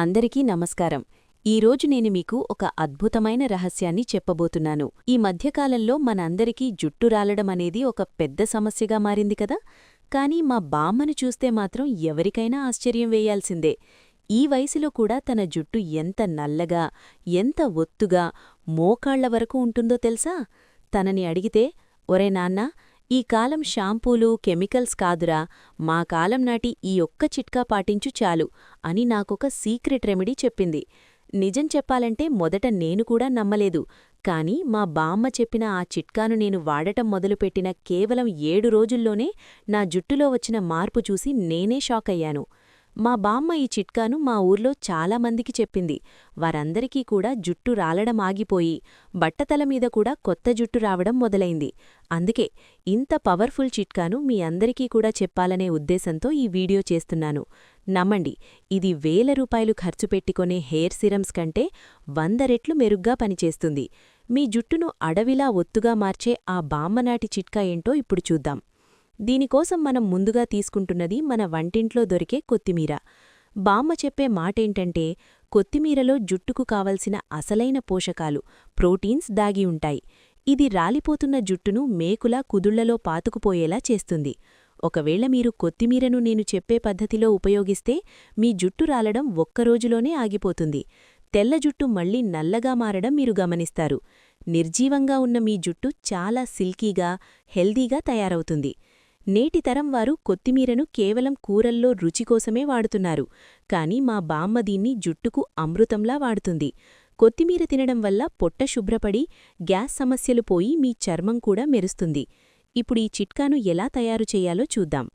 అందరికీ నమస్కారం. ఈరోజు నేను మీకు ఒక అద్భుతమైన రహస్యాన్ని చెప్పబోతున్నాను. ఈ మధ్యకాలంలో మనందరికీ జుట్టు రాలడం అనేది ఒక పెద్ద సమస్యగా మారింది కదా? కానీ మా బామ్మను చూస్తే మాత్రం ఎవరికైనా ఆశ్చర్యం వేయాల్సిందే. ఈ వయసులో కూడా తన జుట్టు ఎంత నల్లగా ఎంత ఒత్తుగా మోకాళ్ళ వరకు ఉంటుందో తెలుసా? తనని అడిగితే ఒరే నాన్నా ఈ కాలం షాంపూలు కెమికల్స్ కాదురా. మా కాలం నాటి ఈ ఒక్క చిట్కా పాటించు చాలు అని నాకొక సీక్రెట్ రెమెడీ చెప్పింది. నిజం చెప్పాలంటే మొదట నేను కూడా నమ్మలేదు. కాని మా బామ్మ చెప్పిన ఆ చిట్కాను నేను వాడటం మొదలుపెట్టిన కేవలం ఏడు రోజుల్లోనే నా జుట్టులో వచ్చిన మార్పు చూసి నేనే షాకయ్యాను. మా బామ్మ ఈ చిట్కాను మా ఊర్లో చాలామందికి చెప్పింది. వారందరికీ కూడా జుట్టు రాలడం ఆగిపోయి బట్టతల మీద కూడా కొత్త జుట్టు రావడం మొదలైంది. అందుకే ఇంత పవర్ఫుల్ చిట్కాను మీ అందరికీ కూడా చెప్పాలనే ఉద్దేశంతో ఈ వీడియో చేస్తున్నాను. నమ్మండి ఇది వేల రూపాయలు ఖర్చు పెట్టుకునే హెయిర్ సిరమ్స్ కంటే వంద రెట్లు మెరుగ్గా పనిచేస్తుంది. మీ జుట్టును అడవిలా ఒత్తుగా మార్చే ఆ బామ్మనాటి చిట్కా ఏంటో ఇప్పుడు చూద్దాం. దీనికోసం మనం ముందుగా తీసుకుంటున్నది మన వంటింట్లో దొరికే కొత్తిమీర. బామ్మ చెప్పే మాటేంటంటే కొత్తిమీరలో జుట్టుకు కావలసిన అసలైన పోషకాలు ప్రోటీన్స్ దాగి ఉంటాయి. ఇది రాలిపోతున్న జుట్టును మేకులా కుదుళ్ళలో పాతుకుపోయేలా చేస్తుంది. ఒకవేళ మీరు కొత్తిమీరను నేను చెప్పే పద్ధతిలో ఉపయోగిస్తే మీ జుట్టు రాలడం ఒక్కరోజులోనే ఆగిపోతుంది. తెల్ల జుట్టు మళ్ళీ నల్లగా మారడం మీరు గమనిస్తారు. నిర్జీవంగా ఉన్న మీ జుట్టు చాలా సిల్కీగా హెల్దీగా తయారవుతుంది. నేటి తరం వారు కొత్తిమీరను కేవలం కూరల్లో రుచికోసమే వాడుతున్నారు. కాని మా బామ్మ దీన్ని జుట్టుకు అమృతంలా వాడుతుంది. కొత్తిమీర తినడం వల్ల పొట్ట శుభ్రపడి గ్యాస్ సమస్యలు పోయి మీ చర్మం కూడా మెరుస్తుంది. ఇప్పుడు ఈ చిట్కాను ఎలా తయారు చేయాలో చూద్దాం.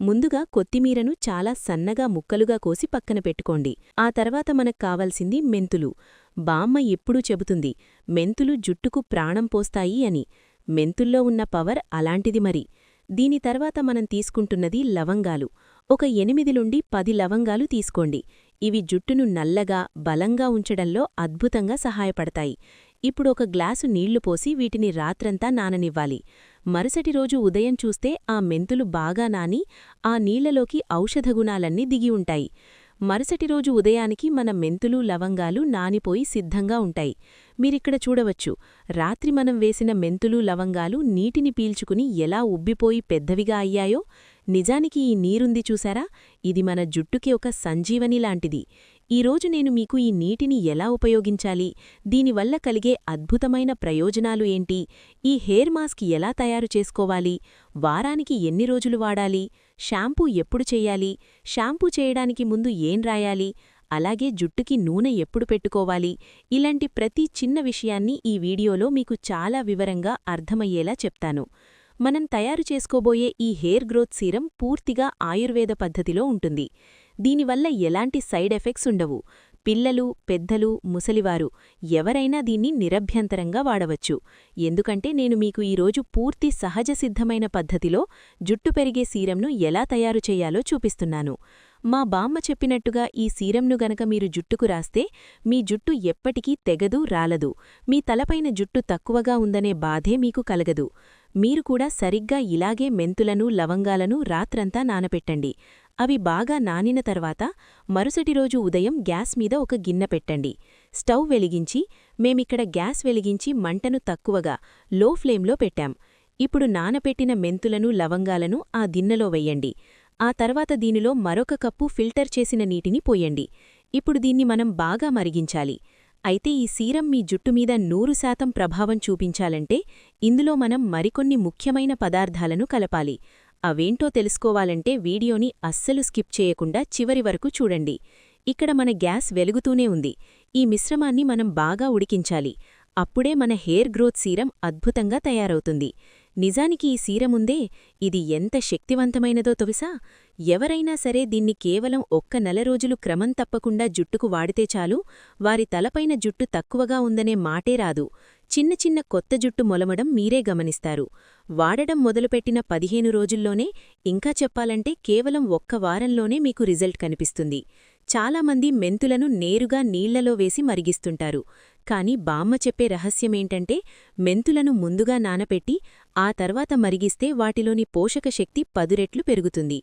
ముందుగా కొత్తిమీరను చాలా సన్నగా ముక్కలుగా కోసి పక్కన పెట్టుకోండి. ఆ తర్వాత మనకు కావాల్సింది మెంతులు. బామ్మ ఎప్పుడూ చెబుతుంది మెంతులు జుట్టుకు ప్రాణం పోస్తాయి అని. మెంతుల్లో ఉన్న పవర్ అలాంటిది మరి. దీని తర్వాత మనం తీసుకుంటున్నది లవంగాలు. ఒక ఎనిమిది నుండి పది లవంగాలు తీసుకోండి. ఇవి జుట్టును నల్లగా బలంగా ఉంచడంలో అద్భుతంగా సహాయపడతాయి. ఇప్పుడు ఒక గ్లాసు నీళ్ళు పోసి వీటిని రాత్రంతా నాననివ్వాలి. మరుసటి రోజు ఉదయం చూస్తే ఆ మెంతులు బాగా నాని ఆ నీళ్ళలోకి ఔషధగుణాలన్నీ దిగి ఉంటాయి. మరుసటి రోజు ఉదయానికి మన మెంతులు లవంగాలు నానిపోయి సిద్ధంగా ఉంటాయి. మీరిక్కడ చూడవచ్చు. రాత్రి మనం వేసిన మెంతులు లవంగాలు నీటిని పీల్చుకుని ఎలా ఉబ్బిపోయి పెద్దవిగా అయ్యాయో? నిజానికి ఈ నీరుంది చూసారా? ఇది మన జుట్టుకి ఒక సంజీవని లాంటిది. ఈరోజు నేను మీకు ఈ నీటిని ఎలా ఉపయోగించాలి? దీనివల్ల కలిగే అద్భుతమైన ప్రయోజనాలు ఏంటి? ఈ హెయిర్ మాస్క్ ఎలా తయారు చేసుకోవాలి? వారానికి ఎన్ని రోజులు వాడాలి? షాంపూ ఎప్పుడు చేయాలి? షాంపూ చేయడానికి ముందు ఏం రాయాలి? అలాగే జుట్టుకి నూనె ఎప్పుడు పెట్టుకోవాలి? ఇలాంటి ప్రతి చిన్న విషయాన్ని ఈ వీడియోలో మీకు చాలా వివరంగా అర్థమయ్యేలా చెప్తాను. మనం తయారు చేసుకోబోయే ఈ హెయిర్ గ్రోత్ సీరం పూర్తిగా ఆయుర్వేద పద్ధతిలో ఉంటుంది. దీనివల్ల ఎలాంటి సైడ్ ఎఫెక్ట్స్ ఉండవు. పిల్లలు పెద్దలు ముసలివారు ఎవరైనా దీన్ని నిరభ్యంతరంగా వాడవచ్చు. ఎందుకంటే నేను మీకు ఈరోజు పూర్తి సహజ సిద్ధమైన పద్ధతిలో జుట్టు పెరిగే సీరంను ఎలా తయారు చేయాలో చూపిస్తున్నాను. మా బామ్మ చెప్పినట్టుగా ఈ సీరంను గనక మీరు జుట్టుకు రాస్తే మీ జుట్టు ఎప్పటికీ తెగదు రాలదు. మీ తలపైన జుట్టు తక్కువగా ఉందనే బాధే మీకు కలగదు. మీరు కూడా సరిగ్గా ఇలాగే మెంతులను లవంగాలను రాత్రంతా నానపెట్టండి. అవి బాగా నానిన తర్వాత మరుసటి రోజు ఉదయం గ్యాస్ మీద ఒక గిన్నె పెట్టండి. స్టవ్ వెలిగించి మేమిక్కడ గ్యాస్ వెలిగించి మంటను తక్కువగా లో ఫ్లేమ్లో పెట్టాం. ఇప్పుడు నానపెట్టిన మెంతులను లవంగాలను ఆ దిన్నెలో వెయ్యండి ఆ తర్వాత దీనిలో మరొక కప్పు ఫిల్టర్ చేసిన నీటిని పోయండి. ఇప్పుడు దీన్ని మనం బాగా మరిగించాలి. అయితే ఈ సీరం మీ జుట్టు మీద నూరు శాతం ప్రభావం చూపించాలంటే ఇందులో మనం మరికొన్ని ముఖ్యమైన పదార్థాలను కలపాలి. అవేంటో తెలుసుకోవాలంటే వీడియోని అస్సలు స్కిప్ చేయకుండా చివరి వరకు చూడండి. ఇక్కడ మన గ్యాస్ వెలుగుతూనే ఉంది. ఈ మిశ్రమాన్ని మనం బాగా ఉడికించాలి. అప్పుడే మన హెయిర్ గ్రోత్ సీరం అద్భుతంగా తయారవుతుంది. నిజానికి ఈ సీరముందే ఇది ఎంత శక్తివంతమైనదో తొవిసా? ఎవరైనా సరే దీన్ని కేవలం ఒక్క నెల రోజులు క్రమం తప్పకుండా జుట్టుకు వాడితే చాలు వారి తలపైన జుట్టు తక్కువగా ఉందనే మాటే రాదు. చిన్న చిన్న కొత్త జుట్టు మొలమడం మీరే గమనిస్తారు. వాడడం మొదలుపెట్టిన పదిహేను రోజుల్లోనే ఇంకా చెప్పాలంటే కేవలం ఒక్క వారంలోనే మీకు రిజల్ట్ కనిపిస్తుంది. చాలామంది మెంతులను నేరుగా నీళ్ళలో వేసి మరిగిస్తుంటారు. కాని బామ్మ చెప్పే రహస్యమేంటంటే మెంతులను ముందుగా నానపెట్టి ఆ తర్వాత మరిగిస్తే వాటిలోని పోషకశక్తి పదురెట్లు పెరుగుతుంది.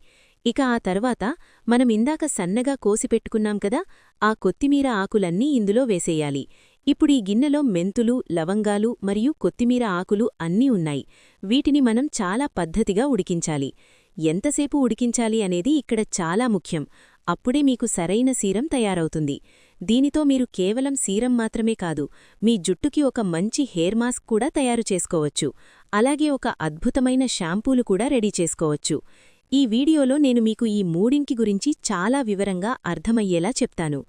ఇక ఆ తర్వాత మనం ఇందాక సన్నగా కోసిపెట్టుకున్నాం కదా ఆ కొత్తిమీర ఆకులన్నీ ఇందులో వేసేయాలి. ఇప్పుడు ఈ గిన్నెలో మెంతులు లవంగాలు మరియు కొత్తిమీర ఆకులు అన్నీ ఉన్నాయి. వీటిని మనం చాలా పద్ధతిగా ఉడికించాలి. ఎంతసేపు ఉడికించాలి అనేది ఇక్కడ చాలా ముఖ్యం. అప్పుడే మీకు సరైన సీరం తయారవుతుంది. దీనితో మీరు కేవలం సీరం మాత్రమే కాదు మీ జుట్టుకి ఒక మంచి హెయిర్ మాస్క్ కూడా తయారు చేసుకోవచ్చు. అలాగే ఒక అద్భుతమైన షాంపూలు కూడా రెడీ చేసుకోవచ్చు. ఈ వీడియోలో నేను మీకు ఈ మూడింటి గురించి చాలా వివరంగా అర్థమయ్యేలా చెప్తాను.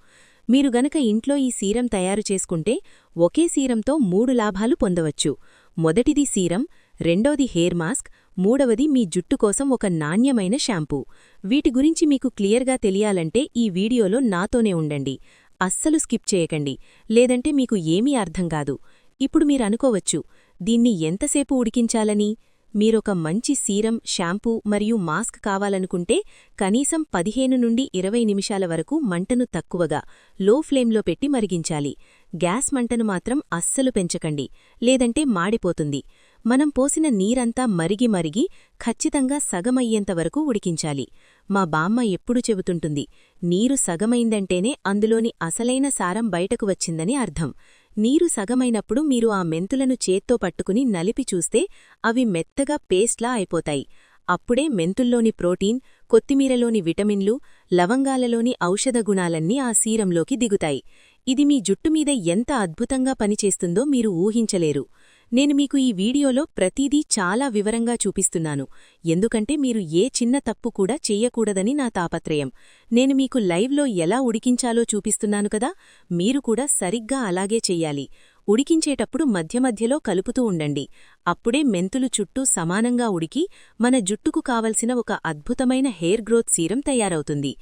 మీరు గనక ఇంట్లో ఈ సీరం తయారు చేసుకుంటే ఒకే సీరంతో మూడు లాభాలు పొందవచ్చు. మొదటిది సీరం రెండోది హెయిర్ మాస్క్ మూడవది మీ జుట్టు కోసం ఒక నాణ్యమైన షాంపూ. వీటి గురించి మీకు క్లియర్గా తెలియాలంటే ఈ వీడియోలో నాతోనే ఉండండి. అస్సలు స్కిప్ చేయకండి. లేదంటే మీకు ఏమీ అర్థం కాదు. ఇప్పుడు మీరనుకోవచ్చు దీన్ని ఎంతసేపు ఉడికించాలని? మీరొక మంచి సీరం షాంపూ మరియు మాస్క్ కావాలనుకుంటే కనీసం పదిహేను నుండి ఇరవై నిమిషాల వరకు మంటను తక్కువగా లో ఫ్లేమ్లో పెట్టి మరిగించాలి. గ్యాస్ మంటను మాత్రం అస్సలు పెంచకండి. లేదంటే మాడిపోతుంది. మనం పోసిన నీరంతా మరిగి మరిగి ఖచ్చితంగా సగమయ్యేంతవరకు ఉడికించాలి. మా బామ్మ ఎప్పుడు చెబుతుంటుంది నీరు సగమైందంటేనే అందులోని అసలైన సారం బయటకు వచ్చిందని అర్థం. నీరు సగమైనప్పుడు మీరు ఆ మెంతులను చేత్తో పట్టుకుని నలిపి చూస్తే అవి మెత్తగా పేస్ట్లా అయిపోతాయి. అప్పుడే మెంతుల్లోని ప్రోటీన్ కొత్తిమీరలోని విటమిన్లు లవంగాలలోని ఔషధ గుణాలన్నీ ఆ సీరంలోకి దిగుతాయి. ఇది మీ జుట్టు మీద ఎంత అద్భుతంగా పనిచేస్తుందో మీరు ఊహించలేరు. నేను మీకు ఈ వీడియోలో ప్రతిదీ చాలా వివరంగా చూపిస్తున్నాను. ఎందుకంటే మీరు ఏ చిన్న తప్పు కూడా చెయ్యకూడదని నా తాపత్రయం. నేను మీకు లైవ్లో ఎలా ఉడికించాలో చూపిస్తున్నాను కదా మీరు కూడా సరిగ్గా అలాగే చెయ్యాలి ఉడికించేటప్పుడు మధ్య మధ్యలో కలుపుతూ ఉండండి. అప్పుడే మెంతులు చుట్టూ సమానంగా ఉడికి మన జుట్టుకు కావలసిన ఒక అద్భుతమైన హెయిర్ గ్రోత్ సీరం తయారవుతుంది.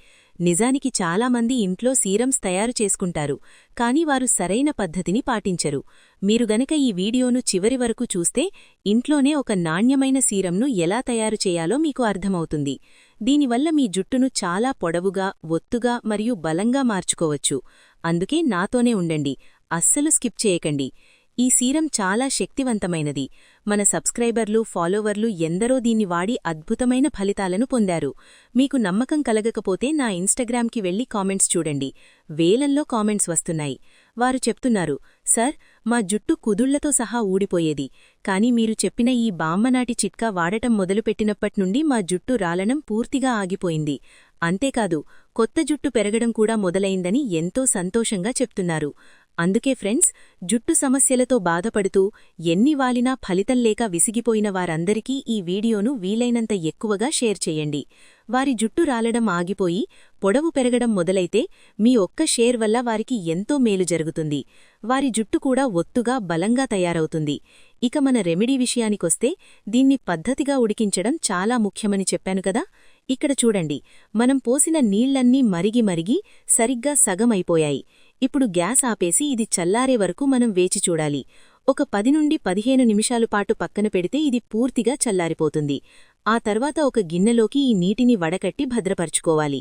నిజానికి చాలామంది ఇంట్లో సీరమ్స్ తయారు చేసుకుంటారు కాని వారు సరైన పద్ధతిని పాటించరు. మీరు గనక ఈ వీడియోను చివరి వరకు చూస్తే ఇంట్లోనే ఒక నాణ్యమైన సీరంను ఎలా తయారు చేయాలో మీకు అర్థమవుతుంది. దీనివల్ల మీ జుట్టును చాలా పొడవుగా ఒత్తుగా మరియు బలంగా మార్చుకోవచ్చు. అందుకే నాతోనే ఉండండి అస్సలు స్కిప్ చేయకండి. ఈ సీరం చాలా శక్తివంతమైనది. మన సబ్స్క్రైబర్లు ఫాలోవర్లు ఎందరో దీన్ని వాడి అద్భుతమైన ఫలితాలను పొందారు. మీకు నమ్మకం కలగకపోతే నా ఇన్స్టాగ్రామ్కి వెళ్ళి కామెంట్స్ చూడండి. వేలల్లో కామెంట్స్ వస్తున్నాయి. వారు చెప్తున్నారు సర్ మా జుట్టు కుదుళ్ళతో సహా ఊడిపోయేది. కాని మీరు చెప్పిన ఈ బామ్మనాటి చిట్కా వాడటం మొదలుపెట్టినప్పట్నుండి మా జుట్టు రాలడం పూర్తిగా ఆగిపోయింది. అంతేకాదు కొత్త జుట్టు పెరగడం కూడా మొదలైందని ఎంతో సంతోషంగా చెప్తున్నారు. అందుకే ఫ్రెండ్స్ జుట్టు సమస్యలతో బాధపడుతూ ఎన్ని వాలినా ఫలితం లేక విసిగిపోయిన వారందరికీ ఈ వీడియోను వీలైనంత ఎక్కువగా షేర్ చేయండి. వారి జుట్టు రాలడం ఆగిపోయి పొడవు పెరగడం మొదలైతే మీ ఒక్క షేర్ వల్ల వారికి ఎంతో మేలు జరుగుతుంది. వారి జుట్టు కూడా ఒత్తుగా బలంగా తయారవుతుంది. ఇక మన రెమెడీ విషయానికొస్తే దీన్ని పద్ధతిగా ఉడికించడం చాలా ముఖ్యమని చెప్పాను కదా? ఇక్కడ చూడండి మనం పోసిన నీళ్ళన్నీ మరిగి మరిగి సరిగ్గా సగమైపోయాయి. ఇప్పుడు గ్యాస్ ఆపేసి ఇది చల్లారే వరకు మనం వేచి చూడాలి. ఒక పది నుండి పదిహేను నిమిషాలు పాటు పక్కన పెడితే ఇది పూర్తిగా చల్లారిపోతుంది. ఆ తర్వాత ఒక గిన్నెలోకి ఈ నీటిని వడకట్టి భద్రపరుచుకోవాలి.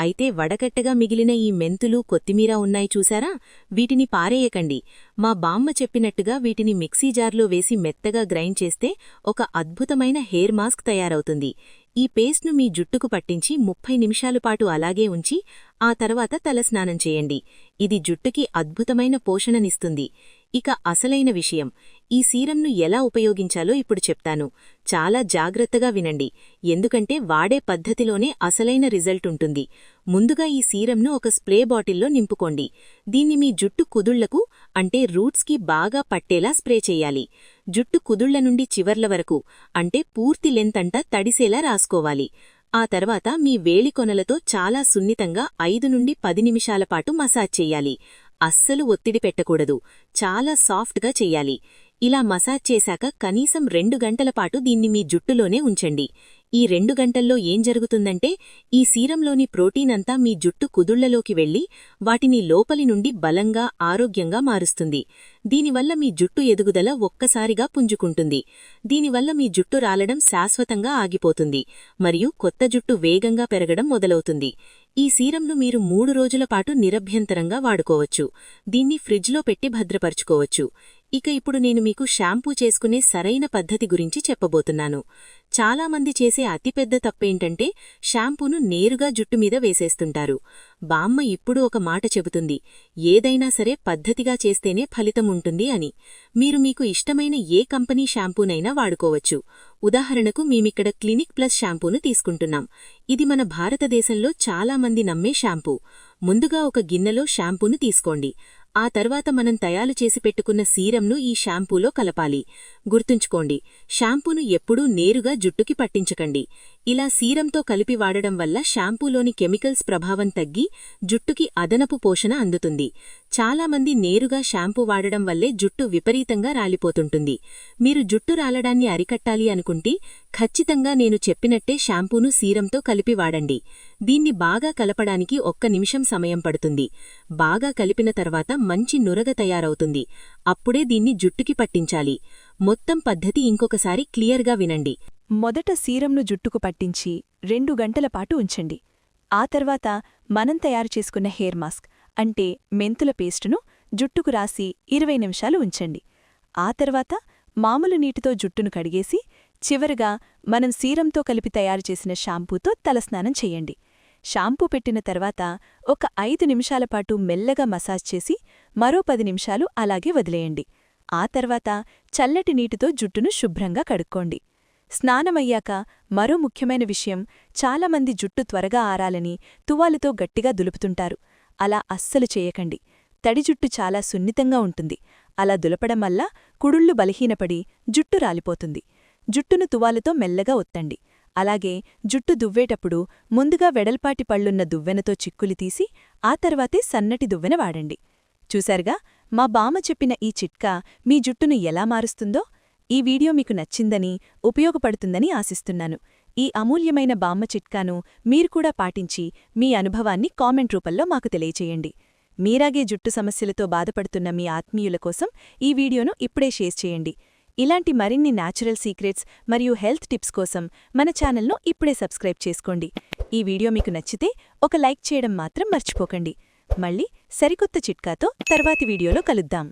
అయితే వడకట్టగా మిగిలిన ఈ మెంతులు కొత్తిమీర ఉన్నాయి చూసారా? వీటిని పారేయకండి. మా బామ్మ చెప్పినట్టుగా వీటిని మిక్సీ జార్లో వేసి మెత్తగా గ్రైండ్ చేస్తే ఒక అద్భుతమైన హెయిర్ మాస్క్ తయారవుతుంది. ఈ పేస్ట్ను మీ జుట్టుకు పట్టించి ముప్పై నిమిషాల పాటు అలాగే ఉంచి ఆ తర్వాత తలస్నానం చేయండి. ఇది జుట్టుకి అద్భుతమైన పోషణనిస్తుంది. ఇక అసలైన విషయం ఈ సీరంను ఎలా ఉపయోగించాలో ఇప్పుడు చెప్తాను. చాలా జాగ్రత్తగా వినండి ఎందుకంటే వాడే పద్ధతిలోనే అసలైన రిజల్ట్ ఉంటుంది. ముందుగా ఈ సీరంను ఒక స్ప్రే బాటిల్లో నింపుకోండి. దీన్ని మీ జుట్టు కుదుళ్ళకు అంటే రూట్స్కి బాగా పట్టేలా స్ప్రే చేయాలి. జుట్టు కుదుళ్ళ నుండి చివర్ల వరకు అంటే పూర్తి లెంత్ అంతా తడిసేలా రాసుకోవాలి. ఆ తర్వాత మీ వేలికొనలతో చాలా సున్నితంగా ఐదు నుండి పది నిమిషాల పాటు మసాజ్ చేయాలి. అస్సలు ఒత్తిడి పెట్టకూడదు. చాలా సాఫ్ట్గా చెయ్యాలి ఇలా మసాజ్ చేశాక కనీసం రెండు గంటల పాటు దీన్ని మీ జుట్టులోనే ఉంచండి. ఈ రెండు గంటల్లో ఏం జరుగుతుందంటే ఈ సీరంలోని ప్రోటీన్ అంతా మీ జుట్టు కుదుళ్ళలోకి వెళ్ళి వాటిని లోపలి నుండి బలంగా ఆరోగ్యంగా మారుస్తుంది. దీనివల్ల మీ జుట్టు ఎదుగుదల ఒక్కసారిగా పుంజుకుంటుంది. దీనివల్ల మీ జుట్టు రాలడం శాశ్వతంగా ఆగిపోతుంది మరియు కొత్త జుట్టు వేగంగా పెరగడం మొదలవుతుంది. ఈ సీరంను మీరు మూడు రోజుల పాటు నిరభ్యంతరంగా వాడుకోవచ్చు. దీన్ని ఫ్రిడ్జ్లో పెట్టి భద్రపరుచుకోవచ్చు. ఇక ఇప్పుడు నేను మీకు షాంపూ చేసుకునే సరైన పద్ధతి గురించి చెప్పబోతున్నాను. చాలామంది చేసే అతిపెద్ద తప్పేంటంటే షాంపూను నేరుగా జుట్టు మీద వేసేస్తుంటారు. బామ్మ ఇప్పుడు ఒక మాట చెబుతుంది ఏదైనా సరే పద్ధతిగా చేస్తేనే ఫలితం ఉంటుంది అని. మీరు మీకు ఇష్టమైన ఏ కంపెనీ షాంపూనైనా వాడుకోవచ్చు. ఉదాహరణకు మేమిక్కడ క్లినిక్ ప్లస్ షాంపూను తీసుకుంటున్నాం. ఇది మన భారతదేశంలో చాలామంది నమ్మే షాంపూ. ముందుగా ఒక గిన్నెలో షాంపూను తీసుకోండి. ఆ తర్వాత మనం తయారు చేసి పెట్టుకున్న సీరంను ఈ షాంపూలో కలపాలి. గుర్తుంచుకోండి షాంపూను ఎప్పుడూ నేరుగా జుట్టుకి పట్టించకండి. ఇలా సీరంతో కలిపి వాడడం వల్ల షాంపూలోని కెమికల్స్ ప్రభావం తగ్గి జుట్టుకి అదనపు పోషణ అందుతుంది. చాలామంది నేరుగా షాంపూ వాడడం వల్లే జుట్టు విపరీతంగా రాలిపోతుంటుంది. మీరు జుట్టు రాలడాన్ని అరికట్టాలి అనుకుంటే ఖచ్చితంగా నేను చెప్పినట్టే షాంపూను సీరంతో కలిపి వాడండి. దీన్ని బాగా కలపడానికి ఒక్క నిమిషం సమయం పడుతుంది. బాగా కలిపిన తర్వాత మంచి నురగ తయారవుతుంది. అప్పుడే దీన్ని జుట్టుకి పట్టించాలి. మొత్తం పద్ధతి ఇంకొకసారి క్లియర్గా వినండి. మొదట సీరంను జుట్టుకు పట్టించి రెండు గంటల పాటు ఉంచండి. ఆ తర్వాత మనం తయారు చేసుకున్న హెయిర్ మాస్క్ అంటే మెంతుల పేస్టును జుట్టుకు రాసి ఇరవై నిమిషాలు ఉంచండి. ఆ తర్వాత మామూలు నీటితో జుట్టును కడిగేసి చివరగా మనం సీరంతో కలిపి తయారు చేసిన షాంపూతో తలస్నానం చేయండి. షాంపూ పెట్టిన తర్వాత ఒక ఐదు నిమిషాల పాటు మెల్లగా మసాజ్ చేసి మరో పది నిమిషాలు అలాగే వదిలేయండి. ఆ తర్వాత చల్లటి నీటితో జుట్టును శుభ్రంగా కడుక్కోండి. స్నానమయ్యాక మరో ముఖ్యమైన విషయం చాలామంది జుట్టు త్వరగా ఆరాలని తువాలుతో గట్టిగా దులుపుతుంటారు. అలా అస్సలు చేయకండి. తడి జుట్టు చాలా సున్నితంగా ఉంటుంది. అలా దులపడం వల్ల కుడుళ్ళు బలహీనపడి జుట్టు రాలిపోతుంది. జుట్టును తువాలుతో మెల్లగా ఒత్తండి. అలాగే జుట్టు దువ్వేటప్పుడు ముందుగా వెడల్పాటి పళ్ళున్న దువ్వెనతో చిక్కులు తీసి ఆ తర్వాతే సన్నటి దువ్వెన వాడండి. చూశారుగా మా బామ చెప్పిన ఈ చిట్కా మీ జుట్టును ఎలా మారుస్తుందో? ఈ వీడియో మీకు నచ్చిందని ఉపయోగపడుతుందని ఆశిస్తున్నాను. ఈ అమూల్యమైన బామ్మ చిట్కాను మీరు కూడా పాటించి మీ అనుభవాన్ని కామెంట్ రూపంలో మాకు తెలియచేయండి. మీరాగే జుట్టు సమస్యలతో బాధపడుతున్న మీ ఆత్మీయుల కోసం ఈ వీడియోను ఇప్పుడే షేర్ చేయండి. ఇలాంటి మరిన్ని న్యాచురల్ సీక్రెట్స్ మరియు హెల్త్ టిప్స్ కోసం మన ఛానల్ను ఇప్పుడే సబ్స్క్రైబ్ చేసుకోండి. ఈ వీడియో మీకు నచ్చితే ఒక లైక్ చేయడం మాత్రం మర్చిపోకండి. మళ్ళీ సరికొత్త చిట్కాతో తర్వాతి వీడియోలో కలుద్దాం.